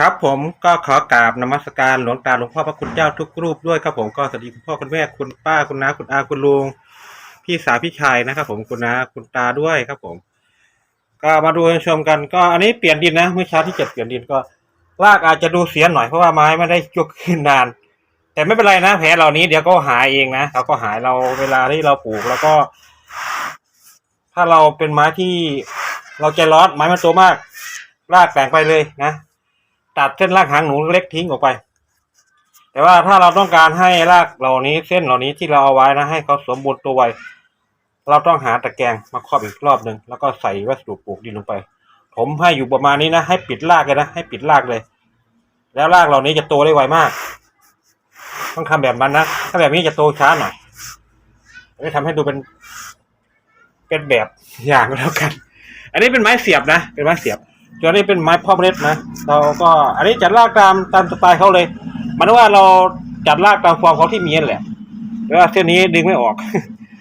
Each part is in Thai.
ครับผมก็ขอกราบนมัสการหลวงตาหลวงพ่อพระคุณเจ้าทุกรูปด้วยครับผมก็สวัสดีคุณพ่อคุณแม่คุณป้าคุณน้าคุณอาคุณลุงพี่สาวพี่ชายนะครับผมคุณน้าคุณตาด้วยครับผม ก็มาดูชมกันก็อันนี้เปลี่ยนดินนะเมื่อเช้าที่เจ็ดเปลี่ยนดินก็รากอาจจะดูเสียหน่อยเพราะว่าไม้ไม่ได้ยกขึ้นนาน แต่ไม่เป็นไรนะแผลเหล่านี้เดี๋ยวก็หายเองนะเขาก็หายเราเวลาที่เราปลูกแล้วก็ ถ้าเราเป็นไม้ที่เราใจร้อนไม้มันโตมาก รากแตกไปเลยนะ ตัดเส้นรากหางหนูเล็กทิ้งออกไป แต่ว่าถ้าเราต้องการให้รากเหล่านี้เส้นเหล่านี้ที่เราเอาไว้นะให้เขาสมบูรณ์ตัวไวเราต้องหาตะแกรงมาครอบอีกรอบหนึ่งแล้วก็ใส่วัสดุปลูกดินลงไป ผมให้อยู่ประมาณนี้นะ ให้ปิดรากเลยนะ ให้ปิดรากเลย แล้วรากเหล่านี้จะโตได้ไวมาก ต้องทำแบบนั้นนะถ้าแบบนี้จะโตช้าหน่อยไม่ทำให้ดูเป็นเป็นแบบอย่างแล้วกัน อันนี้เป็นไม้เสียบนะเป็นไม้เสียบ ตัวนี้เป็นไม้พ่อเมล็ดนะ เราก็อันนี้จัดรากตามตามสไตล์เขาเลย มันว่าเราจัดรากตามฟอร์มเขาที่มีนั่นแหละแล้วเส้นนี้ดึงไม่ออก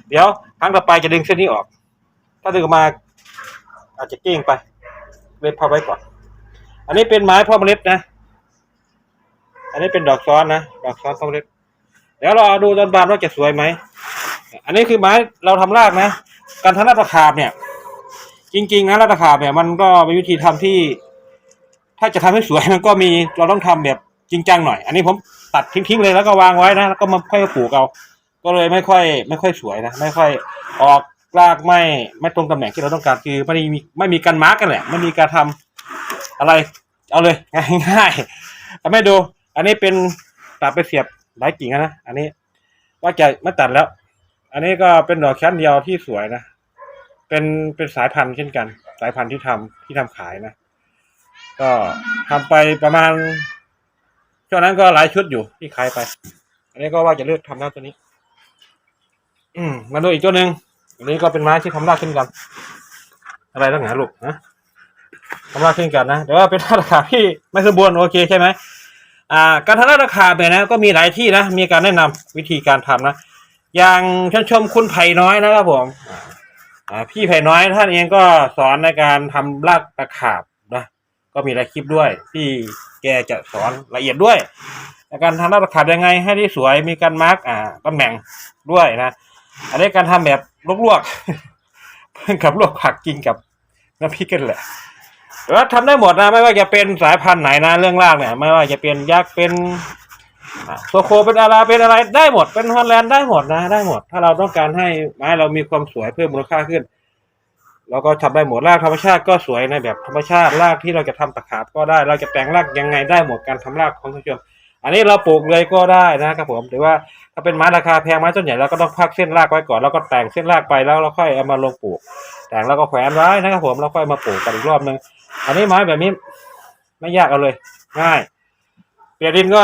เดี๋ยวครั้งต่อไปจะดึงเส้นนี้ออก ถ้าดึงออกมา อาจจะเก้งไปเลยพับไว้ก่อน อันนี้เป็นไม้พ่อเมล็ดนะ อันนี้เป็นดอกซ้อนนะ ดอกซ้อนพ่อเมล็ดเดี๋ยวเราดูตอนบานว่าจะสวยไหม อันนี้คือไม้เราทำรากนะ การทำรากตะขาบเนี่ย จริง ๆ นะราตขาบเนี่ยมันก็เป็นวิธีทำที่ ถ้าจะทำให้สวยมันก็มีเราต้องทำแบบจริงจังหน่อย อันนี้ผมตัดทิ้งๆเลยแล้วก็วางไว้นะแล้วก็มาค่อยปลูกเอาก็เลยไม่ค่อย ไม่ค่อยสวยนะไม่ค่อยออกรากไม่ไม่ตรงตำแหน่งที่เราต้องการคือไม่มีไม่มีการมาร์กกันแหละไม่มีการทำอะไร เอาเลยง่ายๆทำให้ดู อันนี้เป็นตัดไปเสียบหลายกิ่งนะอันนี้ว่าจะไม่ตัดแล้ว อันนี้ก็เป็นดอกแค่นเดียวที่สวยนะ เป็นเป็นสายพันธุ์เช่นกัน สายพันธุ์ที่ทำที่ทำขายนะ ก็ทำไปประมาณช่วงนั้นก็หลายชุดอยู่ที่ขายไป อันนี้ก็ว่าจะเลือกทำแล้วตัวนี้ อืมมาดูอีกตัวหนึ่งอันนี้ก็เป็นไม้ที่ทำรากเช่นกัน อะไรตั้งหาลูกนะทำรากเช่นกันนะแต่ว่าเป็นราคาที่ไม่สมบูรณ์โอเคใช่ไหมอ่า การทำราคาแบบนะ ก็มีหลายที่นะ มีการแนะนำวิธีการทำนะ อย่างชนชมคุณไผ่น้อยนะครับผม อ่าพี่ไผ่น้อยท่านเองก็สอนในการทำรากตะขาบนะก็มีหลายคลิปด้วย ที่แกจะสอนละเอียดด้วยในการทำรากตะขาบยังไง ให้ได้สวยมีการมาร์กอ่าตำแหน่งด้วยนะ อันนี้การทำแบบลวกๆ เพื่อนกับลวกผักกินกับน้ำพริกกันแหละแต่ว่าทำได้หมดนะไม่ว่าจะเป็นสายพันธุ์ไหนนะเรื่องรากเนี่ย ไม่ว่าจะเป็นยักษ์เป็น โซโคเป็นอะไรเป็นอะไรได้หมดเป็นฮอลแลนด์ได้หมดนะได้หมด ถ้าเราต้องการให้ไม้เรามีความสวยเพิ่มมูลค่าขึ้นเราก็ทำได้หมดรากธรรมชาติก็สวยในแบบธรรมชาติรากที่เราจะทำตะขาบก็ได้ เราจะแต่งรากยังไงได้หมดการทำรากของท่านผู้ชมอันนี้เราปลูกเลยก็ได้นะครับผมหรือว่าถ้าเป็นไม้ราคาแพงไม้ต้นใหญ่เราก็ต้องพักเส้นรากไว้ก่อนแล้วก็แต่งเส้นรากไปแล้วเราค่อยเอามาลงปลูก แต่งแล้วก็แขวนไว้นะครับผมแล้วค่อยมาปลูกกันอีกรอบนึงอันนี้ไม้แบบนี้ไม่ยากเอาเลย ง่าย เปลี่ยนดินก็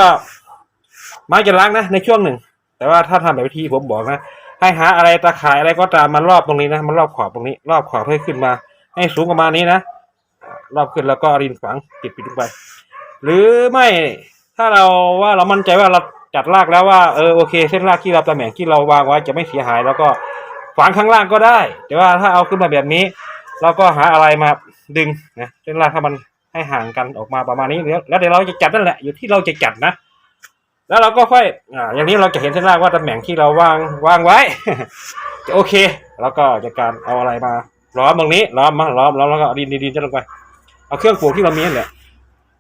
ไม้จะล้างนะในช่วงหนึ่ง แต่ว่าถ้าทำแบบวิธีผมบอกนะ ให้หาอะไรตะข่ายอะไรก็ตามมารอบตรงนี้นะมันรอบขอบตรงนี้ รอบขอบให้ขึ้นมา ให้สูงประมาณนี้นะรอบขึ้นแล้วก็เอาดินฝังปิดปิดลงไป หรือไม่ถ้าเราว่าเรามั่นใจว่าเราจัดรากแล้วว่าเออโอเค เส้นรากที่เราตำแหน่งที่เราวางไว้จะไม่เสียหาย แล้วก็ฝังข้างล่างก็ได้ แต่ว่าถ้าเอาขึ้นมาแบบนี้ เราก็หาอะไรมาดึงนะเส้นรากถ้ามันให้ห่างกันออกมาประมาณนี้แล้วแล้วเดี๋ยวเราจะจัดนั่นแหละอยู่ที่เราจะจัดนะ แล้วเราก็ค่อยอ่าอย่างนี้เราจะเห็นเส้นรากว่าตำแหน่งที่เราวางวางไว้ จะโอเค แล้วก็จะการเอาอะไรมาล้อมตรงนี้ล้อมมาล้อมแล้วแล้วก็ดินดินดินจะลงไป เอาเครื่องปลูกที่เรามีนั่แหละ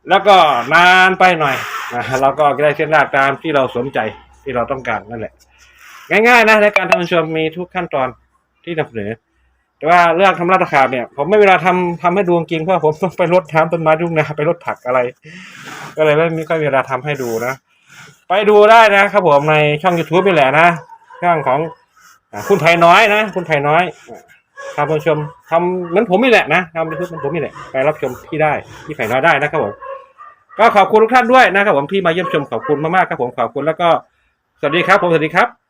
แล้วก็นานไปหน่อยนะเราก็ได้เส้นรากตามที่เราสนใจที่เราต้องการนั่นแหละ ง่ายๆนะในการทำชมมีทุกขั้นตอนที่นำเสนอ แต่ว่าเรื่องทำราตะขาบเนี่ย ผมไม่เวลาทำทำให้ดูจริงเพราะผมต้องไปรดน้ำต้นไม้ทุ่งนาไปรดผักอะไร ก็เลยไม่มีค่อยเวลาทำให้ดูนะ ไปดูได้นะครับผมในช่อง YouTube นี่แหละนะช่องของอคุณไผ่น้อยนะคุณไผ่น้อยอ่าทำผู้ชมทำเหมือนผมนี่แหละนะทำยูทูบเหมือนผมนี่แหละไปรับชมที่ได้ที่ไผ่น้อยได้นะครับผมก็ขอบคุณทุกท่านด้วยนะครับผมที่มาเยี่ยมชมขอบคุณมากๆครับผมขอบคุณแล้วก็สวัสดีครับผมสวัสดีครับ